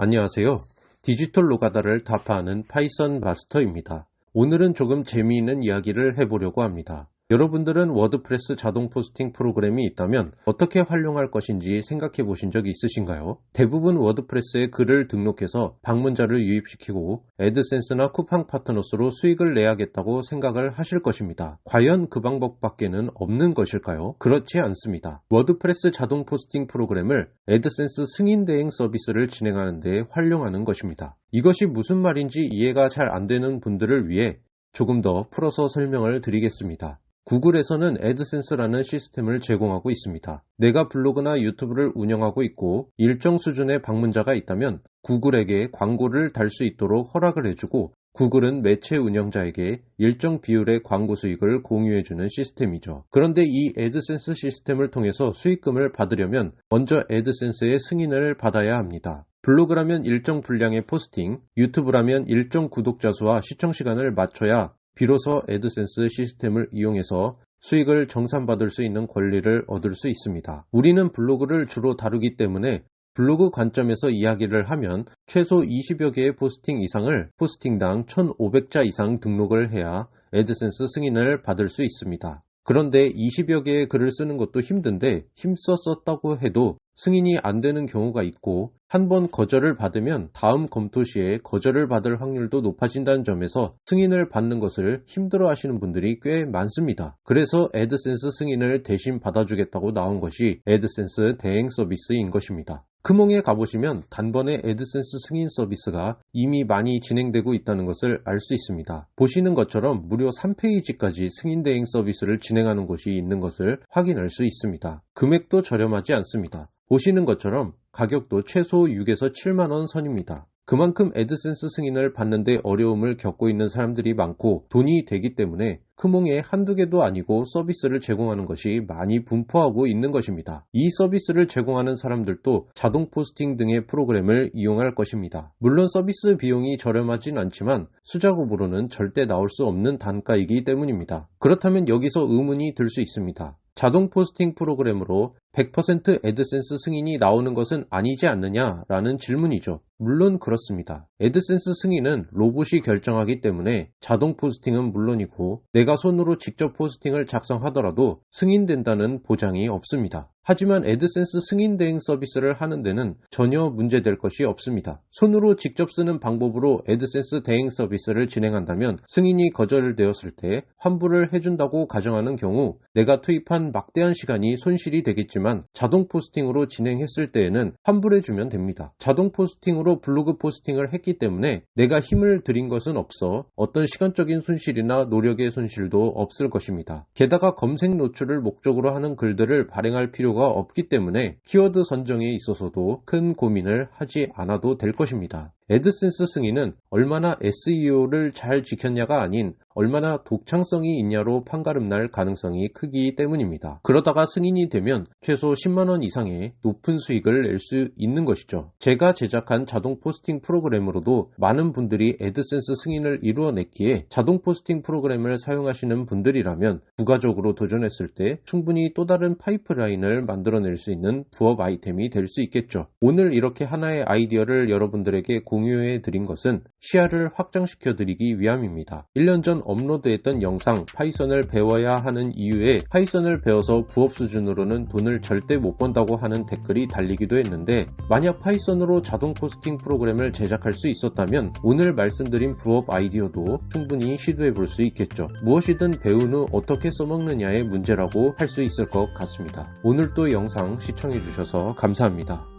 안녕하세요. 디지털 노가다를 타파하는 파이썬 마스터입니다. 오늘은 조금 재미있는 이야기를 해보려고 합니다. 여러분들은 워드프레스 자동 포스팅 프로그램이 있다면 어떻게 활용할 것인지 생각해 보신 적이 있으신가요? 대부분 워드프레스에 글을 등록해서 방문자를 유입시키고 애드센스나 쿠팡 파트너스로 수익을 내야겠다고 생각을 하실 것입니다. 과연 그 방법밖에는 없는 것일까요? 그렇지 않습니다. 워드프레스 자동 포스팅 프로그램을 애드센스 승인 대행 서비스를 진행하는 데 활용하는 것입니다. 이것이 무슨 말인지 이해가 잘 안 되는 분들을 위해 조금 더 풀어서 설명을 드리겠습니다. 구글에서는 애드센스라는 시스템을 제공하고 있습니다. 내가 블로그나 유튜브를 운영하고 있고 일정 수준의 방문자가 있다면 구글에게 광고를 달 수 있도록 허락을 해주고 구글은 매체 운영자에게 일정 비율의 광고 수익을 공유해주는 시스템이죠. 그런데 이 애드센스 시스템을 통해서 수익금을 받으려면 먼저 애드센스의 승인을 받아야 합니다. 블로그라면 일정 분량의 포스팅, 유튜브라면 일정 구독자 수와 시청 시간을 맞춰야 비로소 애드센스 시스템을 이용해서 수익을 정산받을 수 있는 권리를 얻을 수 있습니다. 우리는 블로그를 주로 다루기 때문에 블로그 관점에서 이야기를 하면 최소 20여 개의 포스팅 이상을 포스팅당 1,500자 이상 등록을 해야 애드센스 승인을 받을 수 있습니다. 그런데 20여 개의 글을 쓰는 것도 힘든데 힘써 썼다고 해도 승인이 안 되는 경우가 있고 한 번 거절을 받으면 다음 검토 시에 거절을 받을 확률도 높아진다는 점에서 승인을 받는 것을 힘들어 하시는 분들이 꽤 많습니다. 그래서 애드센스 승인을 대신 받아주겠다고 나온 것이 애드센스 대행 서비스인 것입니다. 크몽에 가보시면 단번에 애드센스 승인 서비스가 이미 많이 진행되고 있다는 것을 알 수 있습니다. 보시는 것처럼 무려 3페이지까지 승인 대행 서비스를 진행하는 곳이 있는 것을 확인할 수 있습니다. 금액도 저렴하지 않습니다. 보시는 것처럼 가격도 최소 6에서 7만원 선입니다. 그만큼 애드센스 승인을 받는데 어려움을 겪고 있는 사람들이 많고 돈이 되기 때문에 크몽에 한두 개도 아니고 서비스를 제공하는 것이 많이 분포하고 있는 것입니다. 이 서비스를 제공하는 사람들도 자동 포스팅 등의 프로그램을 이용할 것입니다. 물론 서비스 비용이 저렴하진 않지만 수작업으로는 절대 나올 수 없는 단가이기 때문입니다. 그렇다면 여기서 의문이 들 수 있습니다. 자동 포스팅 프로그램으로 100% 애드센스 승인이 나오는 것은 아니지 않느냐라는 질문이죠. 물론 그렇습니다. 애드센스 승인은 로봇이 결정하기 때문에 자동 포스팅은 물론이고 내가 손으로 직접 포스팅을 작성하더라도 승인된다는 보장이 없습니다. 하지만 애드센스 승인 대행 서비스를 하는 데는 전혀 문제될 것이 없습니다. 손으로 직접 쓰는 방법으로 애드센스 대행 서비스를 진행한다면 승인이 거절되었을 때 환불을 해준다고 가정하는 경우 내가 투입한 막대한 시간이 손실이 되겠지만 자동 포스팅으로 진행했을 때에는 환불해주면 됩니다. 자동 포스팅으로 블로그 포스팅을 했기 때문에 내가 힘을 들인 것은 없어 어떤 시간적인 손실이나 노력의 손실도 없을 것입니다. 게다가 검색 노출을 목적으로 하는 글들을 발행할 필요가 없기 때문에 키워드 선정에 있어서도 큰 고민을 하지 않아도 될 것입니다. 애드센스 승인은 얼마나 SEO를 잘 지켰냐가 아닌 얼마나 독창성이 있냐로 판가름 날 가능성이 크기 때문입니다. 그러다가 승인이 되면 최소 10만원 이상의 높은 수익을 낼 수 있는 것이죠. 제가 제작한 자동 포스팅 프로그램으로도 많은 분들이 애드센스 승인을 이루어냈기에 자동 포스팅 프로그램을 사용하시는 분들이라면 부가적으로 도전했을 때 충분히 또 다른 파이프라인을 만들어낼 수 있는 부업 아이템이 될 수 있겠죠. 오늘 이렇게 하나의 아이디어를 여러분들에게 공유해 드린 것은 시야를 확장시켜 드리기 위함입니다. 1년 전 업로드했던 영상 파이썬을 배워야 하는 이유에 파이썬을 배워서 부업 수준으로는 돈을 절대 못 번다고 하는 댓글이 달리기도 했는데 만약 파이썬으로 자동 포스팅 프로그램을 제작할 수 있었다면 오늘 말씀드린 부업 아이디어도 충분히 시도해 볼 수 있겠죠. 무엇이든 배운 후 어떻게 써먹느냐의 문제라고 할 수 있을 것 같습니다. 오늘 도 영상 시청해 주셔서 감사합니다.